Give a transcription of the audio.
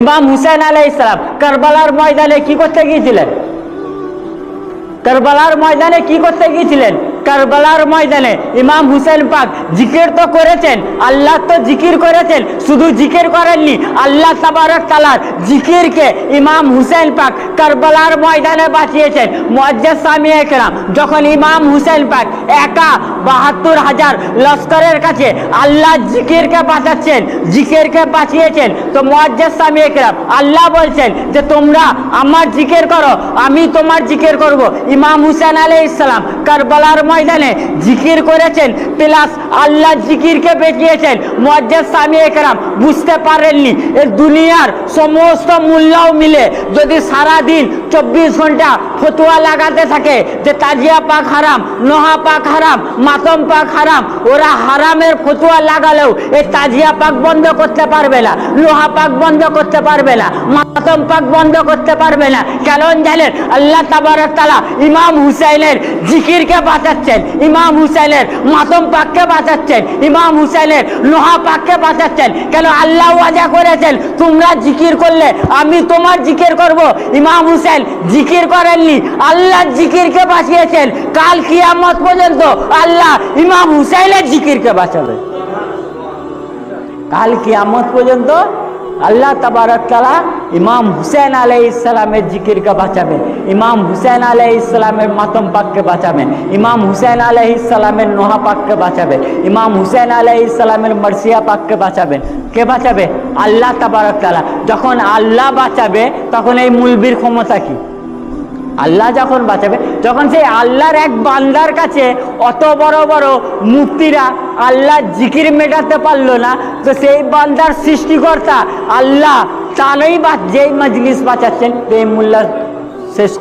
ইমাম হুসেন আলাই ইসলাম কারবালার ময়দানে কি করতে গিয়েছিলেন? কারবালার ময়দানে কি করতে গিয়েছিলেন? কারবালার ময়দানে ইমাম হুসেন পাক জিকির তো করেছেন, আল্লাহ তো জিকির করেছেন, শুধু জিকির করেননি, আল্লাহ তাবারক তালার জিকিরকে ইমাম হুসেন পাক কারবালার ময়দানে বাঁচিয়েছেন মুআজ্জাজ সামি একরাম, যখন ইমাম হুসেন পাক একা বাহাত্তর হাজার লস্করের কাছে আল্লাহ জিকিরকে বাঁচাচ্ছেন জিকিরকে বাঁচিয়েছেন তো মুআজ্জাজ স্বামী একরাম, আল্লাহ বলছেন যে তোমরা আমার জিকির করো, আমি তোমার জিকির করব। ইমাম হুসেন আলাই ইসলাম কারবালার ময়দানে জিকির করেছেন, প্লাস আল্লাহ জিকিরকে বেঁচিয়েছেন। মজ্জাদ স্বামী একরাম বুঝতে পারেননি, এ দুনিয়ার সমস্ত মূল্যও মিলে যদি সারা দিন চব্বিশ ঘণ্টা ফতুয়া লাগাতে থাকে যে তাজিয়া পাক হারাম, নোহা পাক হারাম, মাতম পাক হারাম, ওরা হারামের ফতুয়া লাগালেও এই তাজিয়া পাক বন্ধ করতে পারবে না, লোহা পাক বন্ধ করতে পারবে না, মাতম পাক বন্ধ করতে পারবে না। কেন জানেন? আল্লাহ তালা ইমাম হুসাইনের জিকিরকে বাঁচাচ্ছেন, ইমাম হুসাইনের মাতম পাককে বাঁচাচ্ছেন, ইমাম হুসাইনের লোহা পাককে বাঁচাচ্ছেন। কেন আল্লাহ ওয়াজা করেছেন? তোমরা জিকির করলে, আমি তোমার জিকির করব। ইমাম হুসেন জিকির করেননি। আল্লাহ জিকিরকে বাঁচিয়েছেন। কাল কিয়ামত পর্যন্ত আল্লাহ ইমাম হুসাইনের জিকিরকে বাঁচাবে। কাল কিয়ামত পর্যন্ত আল্লাহ তাবারক তালা ইমাম হুসেন আলাই ইসলামের জিকিরকে বাঁচাবেন। ইমাম হুসেন আলাই ইসলামের মাতম পাককে বাঁচাবেন। ইমাম হুসেন আলাই ইসলামের নোহা পাককে বাঁচাবেন। ইমাম হুসেন আলাই ইসলামের মার্সিয়া পাককে বাঁচাবেন। কে বাঁচাবে? আল্লাহ তাবারক তালা যখন আল্লাহ বাঁচাবে, তখন এই মুলবির ক্ষমতা কি? আল্লাহ যখন বাঁচাবে, যখন সেই আল্লাহর এক বান্দার কাছে অত বড় বড় মুক্তিরা আল্লাহ জিকির মেটাতে পারল না, তো সেই বান্দার সৃষ্টিকর্তা আল্লাহ তারই বা যেই মজলিস বাঁচাচ্ছেন প্রেমুল্লাহ মোল্লা শেষ